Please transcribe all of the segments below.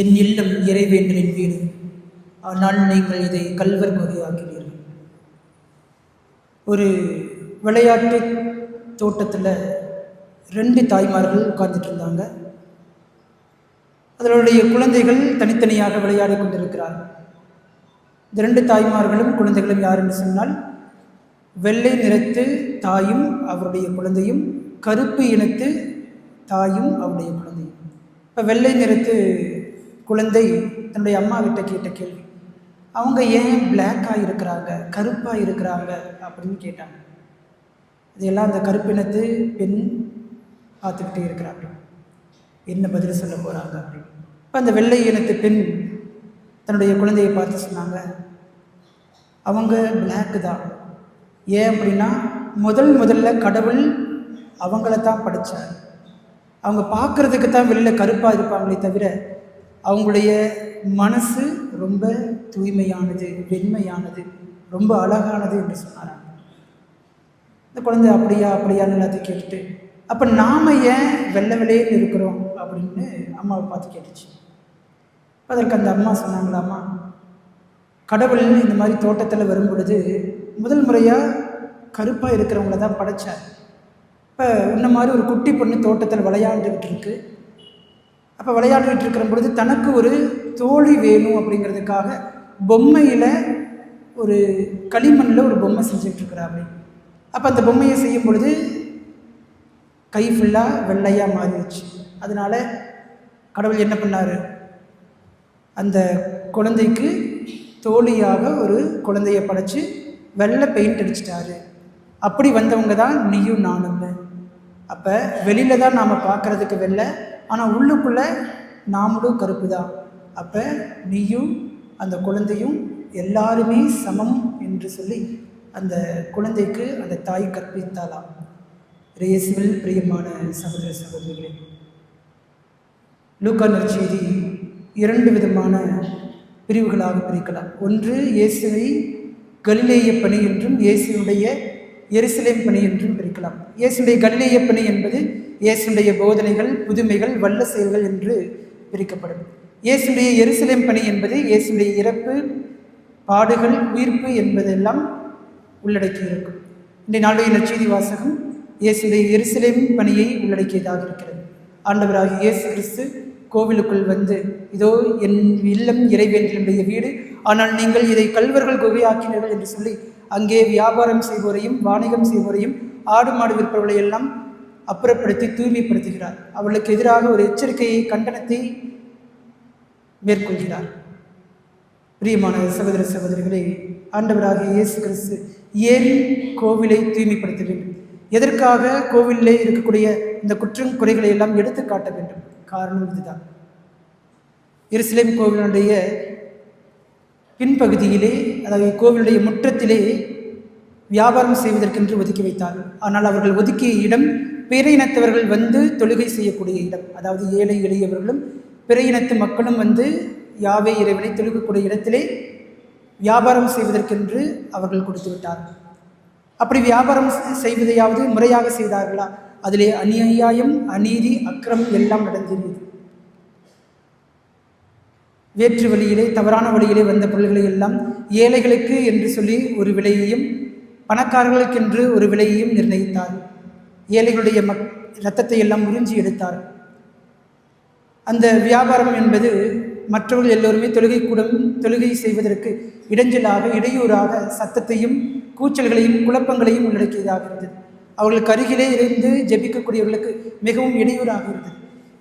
என் இல்லம் இறைவேந்தலின் வீடு. ஆனால் நீங்கள் இதை கல்வர் குகையாக்கினீர்கள் ஒரு விளையாட்டு தோட்டத்தில் ரெண்டு தாய்மார்கள் உட்கார்ந்துட்டு இருந்தாங்க. அதனுடைய குழந்தைகள் தனித்தனியாக விளையாடி கொண்டிருக்கிறார்கள். இந்த ரெண்டு தாய்மார்களும் குழந்தைகளும் யார் என்று சொன்னால் வெள்ளை நிறத்து தாயும் அவருடைய குழந்தையும் கருப்பு இனத்து தாயும் அவருடைய குழந்தையும். இப்போ வெள்ளை நிறத்து குழந்தை தன்னுடைய அம்மா கிட்ட கேட்ட கேள்வி. அவங்க ஏன் பிளாக்காக இருக்கிறாங்க கருப்பாக இருக்கிறாங்க அப்படின்னு கேட்டாங்க. இதையெல்லாம் அந்த கருப்பினத்து பெண் பார்த்துக்கிட்டே இருக்கிறாங்க. என்ன பதில் சொல்ல போகிறாங்க அப்படின்னு. இப்போ அந்த வெள்ளை இனத்து பெண் தன்னுடைய குழந்தையை பார்த்து சொன்னாங்க அவங்க பிளாக்கு தான். ஏன் அப்படின்னா முதல் முதல்ல கடவுள் அவங்கள தான் படித்தார் அவங்க பார்க்குறதுக்கு தான் வெளியில் கருப்பாக இருப்பாங்களே தவிர அவங்களுடைய மனசு ரொம்ப தூய்மையானது வெண்மையானது ரொம்ப அழகானது என்று சொன்னாராம். இந்த குழந்தை அப்படியா அப்படியான்னு எல்லாத்தையும் கேட்டுட்டு அப்போ நாம் ஏன் வெள்ளை வெள்ளையன்னு இருக்கிறோம் அப்படின்னு அம்மாவை பார்த்து கேட்டுச்சு. அதற்கு அந்த அம்மா சொன்னாங்களாம்மா கடவுள் இந்த மாதிரி தோட்டத்தில் வரும் பொழுது முதல் முறையாக கருப்பாக இருக்கிறவங்கள தான் படைச்சார். இப்போ இந்த மாதிரி ஒரு குட்டி பொண்ணு தோட்டத்தில் விளையாண்டுக்கிட்டு இருக்குது அப்போ விளையாடிட்டு இருக்கிற பொழுது தனக்கு ஒரு தோழி வேணும் அப்படிங்கிறதுக்காக பொம்மையில் ஒரு களிமண்ணில் ஒரு பொம்மை செஞ்சுட்டு அப்போ அந்த பொம்மையை செய்யும் பொழுது கை ஃபுல்லாக வெள்ளையாக மாறிடுச்சு. அதனால் கடவுள் என்ன பண்ணார்? அந்த குழந்தைக்கு தோழியாக ஒரு குழந்தைய படைச்சி வெள்ளை பெயிண்ட் அடிச்சிட்டாரு. அப்படி வந்தவங்க தான் நீயும் நானும். அப்போ வெளியில் தான் நாம் பார்க்குறதுக்கு வெள்ளை ஆனால் உள்ளுக்குள்ளே நாமளும் கருப்பு தான் அப்போ நீயும் அந்த குழந்தையும் எல்லாருமே சமம் என்று சொல்லி அந்த குழந்தைக்கு அந்த தாய் கற்பித்தாலாம் இயேசுவில் பிரியமான சகோதர சகோதரிகளே லூக்கானர் செய்தி இரண்டு விதமான பிரிவுகளாக பிரிக்கலாம். ஒன்று இயேசுவை கலிலேய பணி என்றும் இயேசுடைய எருசலேம் பணி என்றும் பிரிக்கலாம். இயேசுடைய கலிலேய பணி என்பது இயேசுடைய போதனைகள் புதுமைகள் வல்ல செயல்கள் என்று பிரிக்கப்படும். இயேசுடைய எருசலேம் பணி என்பது இயேசுடைய இறப்பு பாடுகள் உயிர்ப்பு என்பதெல்லாம் உள்ளடக்கி இருக்கும். இன்றைய நாளுடைய நற்செய்தி வாசகம் இயேசுடைய எருசலேம் பணியை உள்ளடக்கியதாக இருக்கிறது. ஆண்டவராக இயேசு கிறிஸ்து கோவிலுக்குள் வந்து இதோ என் இல்லம் இறைவேண்டலுடைய வீடு ஆனால் நீங்கள் இதை கல்வர்கள் குகையாக்கினீர்கள் என்று சொல்லி அங்கே வியாபாரம் செய்வோரையும் வாணிகம் செய்வோரையும் ஆடு மாடு விற்பவர்களை எல்லாம் அப்புறப்படுத்தி தூய்மைப்படுத்துகிறார். அவர்களுக்கு எதிராக ஒரு எச்சரிக்கையை கண்டனத்தை மேற்கொள்கிறார். பிரியமான சகோதர சகோதரிகளை ஆண்டவராக இயேசு கிறிஸ்து ஏன் கோவிலை தூய்மைப்படுத்த வேண்டும் எதற்காக கோவிலில் இருக்கக்கூடிய இந்த குற்றம் குறைகளை எல்லாம் எடுத்து காட்ட வேண்டும்? காரணம் இதுதான். எருசலேம் கோவிலுடைய பின்பகுதியிலே அதாவது கோவிலுடைய முற்றத்திலே வியாபாரம் செய்வதற்கென்று ஒதுக்கி வைத்தார். ஆனால் அவர்கள் ஒதுக்கிய இடம் பிற இனத்தவர்கள் வந்து தொழுகை செய்யக்கூடிய இடம். அதாவது ஏழை எளியவர்களும் பிற இனத்து மக்களும் வந்து யாவை இறைவனை தொழுகக்கூடிய இடத்திலே வியாபாரம் செய்வதற்கென்று அவர்கள் கொடுத்து விட்டார்கள். அப்படி வியாபாரம் செய்வதையாவது முறையாக செய்தார்களா? அதிலே அநியாயம் அநீதி அக்கிரமம் எல்லாம் நடந்திருந்தது வேற்று வழியிலே தவறான வழியிலே வந்த பொருள்களை எல்லாம் ஏழைகளுக்கு என்று சொல்லி ஒரு விலையையும் பணக்காரர்களுக்கென்று ஒரு விலையையும் நிர்ணயித்தார் ஏழைகளுடைய மக் இரத்தத்தை எல்லாம் உறிஞ்சி எடுத்தார். அந்த வியாபாரம் என்பது மற்றவர்கள் எல்லோருமே தொழுகை கூடம் தொழுகை செய்வதற்கு இடைஞ்சலாக இடையூறாக சத்தத்தையும் கூச்சல்களையும் குழப்பங்களையும் உள்ளடக்கியதாக இருந்தது. அவர்களுக்கு அருகிலே இருந்து ஜெபிக்கக்கூடியவர்களுக்கு மிகவும் இடையூறாக இருந்தது.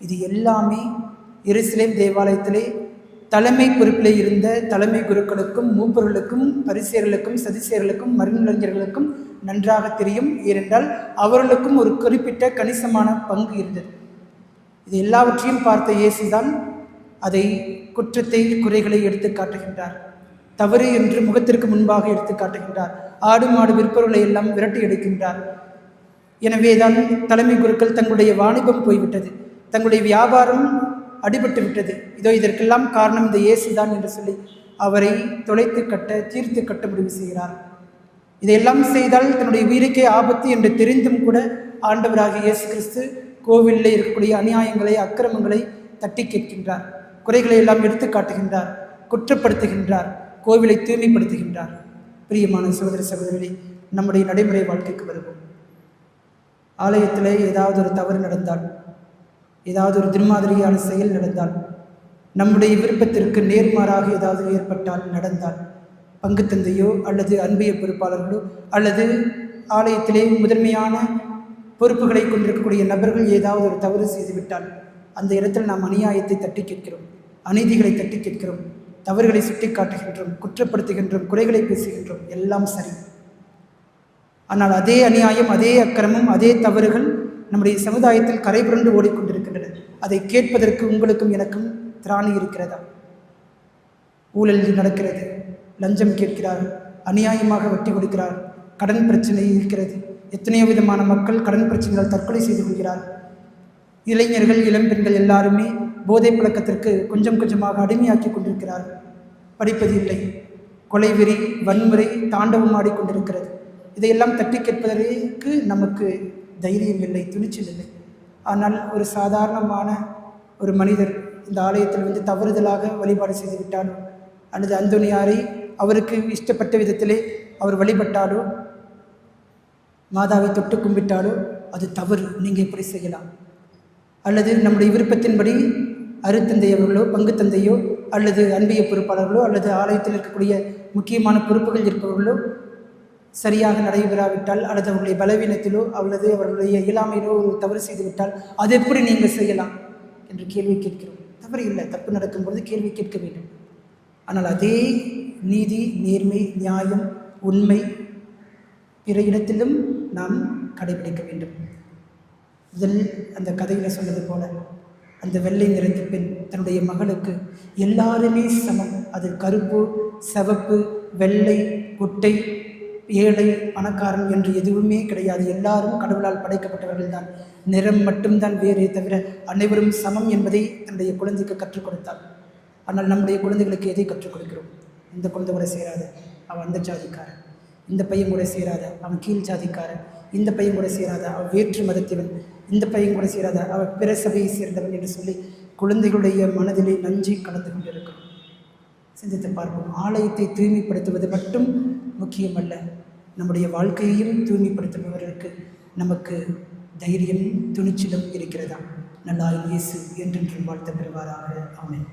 இது எல்லாமே எருசலேம் தேவாலயத்திலே தலைமை பொறுப்பில் இருந்த தலைமை குருக்களுக்கும் மூப்பர்களுக்கும் பரிசேர்களுக்கும் சதிசேர்களுக்கும் மருந்தறிஞர்களுக்கும் நன்றாக தெரியும். ஏனென்றால் அவர்களுக்கும் ஒரு குறிப்பிட்ட கணிசமான பங்கு இருந்தது. இது எல்லாவற்றையும் பார்த்த இயேசுதான் அதை குற்றத்தை குறைகளை எடுத்து காட்டுகின்றார். தவறு என்று முகத்திற்கு முன்பாக எடுத்து காட்டுகின்றார். ஆடு மாடு விற்பவர்களை எல்லாம் விரட்டி எடுக்கின்றார் எனவே தான் தலைமை குருக்கள் தங்களுடைய வாணிபம் போய்விட்டது. தங்களுடைய வியாபாரம் அடிபட்டு விட்டது. இதோ இதற்கெல்லாம் காரணம் இந்த இயேசுதான் என்று சொல்லி அவரை தொலைத்து கட்ட தீர்த்து கட்ட முடிவு செய்கிறார். இதையெல்லாம் செய்தால் தன்னுடைய உயிருக்கே ஆபத்து என்று தெரிந்தும் கூட ஆண்டவராக இயேசு கிறிஸ்து கோவிலில் இருக்கக்கூடிய அநியாயங்களை அக்கிரமங்களை தட்டி கேட்கின்றார். குறைகளை எல்லாம் எடுத்து காட்டுகின்றார் குற்றப்படுத்துகின்றார் கோவிலை தூய்மைப்படுத்துகின்றார். பிரியமான சகோதர சகோதரி நம்முடைய நடைமுறை வாழ்க்கைக்கு வருவோம். ஆலயத்தில் ஏதாவது ஒரு தவறு நடந்தால் ஏதாவது ஒரு திருமாதிரியான செயல் நடந்தால் நம்முடைய விருப்பத்திற்கு நேர்மாறாக ஏதாவது ஏற்பட்டால் நடந்தால் பங்கு தந்தையோ அல்லது அன்பிய பொறுப்பாளர்களோ அல்லது ஆலயத்திலே முதன்மையான பொறுப்புகளை கொண்டிருக்கக்கூடிய நபர்கள் ஏதாவது ஒரு தவறு செய்துவிட்டால் அந்த இடத்தில் நாம் அநியாயத்தை தட்டி கேட்கிறோம் அநீதிகளை தட்டி கேட்கிறோம் தவறுகளை சுட்டி காட்டுகின்றோம் குற்றப்படுத்துகின்றோம் குறைகளை பேசுகின்றோம் எல்லாம் சரி. ஆனால் அதே அநியாயம் அதே அக்கிரமம் அதே தவறுகள் நம்முடைய சமுதாயத்தில் கரைபுரண்டு ஓடிக்கொண்டிருக்கின்றன. அதை கேட்பதற்கு உங்களுக்கும் எனக்கும் திராணி இருக்கிறதா? ஊழல் நடக்கிறது. லஞ்சம் கேட்கிறார் அநியாயமாக வட்டி கொடுக்கிறார் கடன் பிரச்சனை இருக்கிறது. எத்தனையோ விதமான மக்கள் கடன் பிரச்சனைகள் தற்கொலை செய்து கொள்கிறார். இளைஞர்கள் இளம்பெண்கள் எல்லாருமே போதை பழக்கத்திற்கு கொஞ்சம் கொஞ்சமாக அடிமையாக்கி கொண்டிருக்கிறார். படிப்பது இல்லை. கொலைவெறி வன்முறை தாண்டவம் ஆடிக்கொண்டிருக்கிறது. இதையெல்லாம் தட்டி கேட்பதற்கு நமக்கு தைரியம் இல்லை துணிச்சல் இல்லை. ஆனால் ஒரு சாதாரணமான ஒரு மனிதர் இந்த ஆலயத்தில் வந்து தவறுதலாக வழிபாடு செய்துவிட்டால் அல்லது அந்தோனியாரை அவருக்கு இஷ்டப்பட்ட விதத்திலே அவர் வழிபட்டாலோ மாதாவை தொட்டு கும்பிட்டாலோ அது தவறு. நீங்கள் எப்படி செய்யலாம். அல்லது நம்முடைய விருப்பத்தின்படி அருத்தந்தை அவர்களோ பங்கு தந்தையோ அல்லது அன்பிய பொறுப்பாளர்களோ அல்லது ஆலயத்தில் இருக்கக்கூடிய முக்கியமான பொறுப்புகள் இருப்பவர்களோ சரியாக நடைபெறாவிட்டால் அல்லது அவர்களுடைய பலவீனத்திலோ அல்லது அவர்களுடைய இயலாமையிலோ ஒரு தவறு செய்துவிட்டால் அது எப்படி நீங்கள் செய்யலாம்? என்று கேள்வி கேட்கிறோம். தவறு இல்லை. தப்பு நடக்கும்போது கேள்வி கேட்க வேண்டும். ஆனால் அதே நீதி நேர்மை நியாயம் உண்மை பிற இடத்திலும் நாம் கடைபிடிக்க வேண்டும். முதல் அந்த கதையில் சொன்னது போல அந்த வெள்ளை நிறத்து பெண் தன்னுடைய மகளுக்கு எல்லாருமே சமம். அது கருப்பு சிவப்பு வெள்ளை குட்டை ஏழை பணக்காரன் என்று எதுவுமே கிடையாது. எல்லாரும் கடவுளால் படைக்கப்பட்டவர்கள் தான் நிறம் மட்டும்தான் வேறே தவிர அனைவரும் சமம் என்பதை தன்னுடைய குழந்தைக்கு கற்றுக் கொடுத்தார் ஆனால் நம்முடைய குழந்தைகளுக்கு எதை கற்றுக் கொடுக்கிறோம்? இந்த குழந்தை கூட சேராத. அவன் அந்த ஜாதிக்காரன். இந்த பையன் கூட சேராத. அவன் கீழ் ஜாதிக்காரன். இந்த பையன் கூட சேராத. அவன் வேற்று மதத்தேவன். இந்த பையன் கூட சேராத. அவன் பிற சபையை சேர்ந்தவன் என்று சொல்லி குழந்தைகளுடைய மனதிலே நஞ்சை கலந்து கொண்டிருக்கிறோம் சிந்தித்து பார்ப்போம். ஆலயத்தை தூய்மைப்படுத்துவது மட்டும் முக்கியமல்ல. நம்முடைய வாழ்க்கையையும் தூய்மைப்படுத்துபவர்களுக்கு நமக்கு தைரியம் துணிச்சலும் இருக்கிறதா? நல்லா இயேசு என்றென்றும் வாழ்த்த பெறுவாராக. ஆமென்.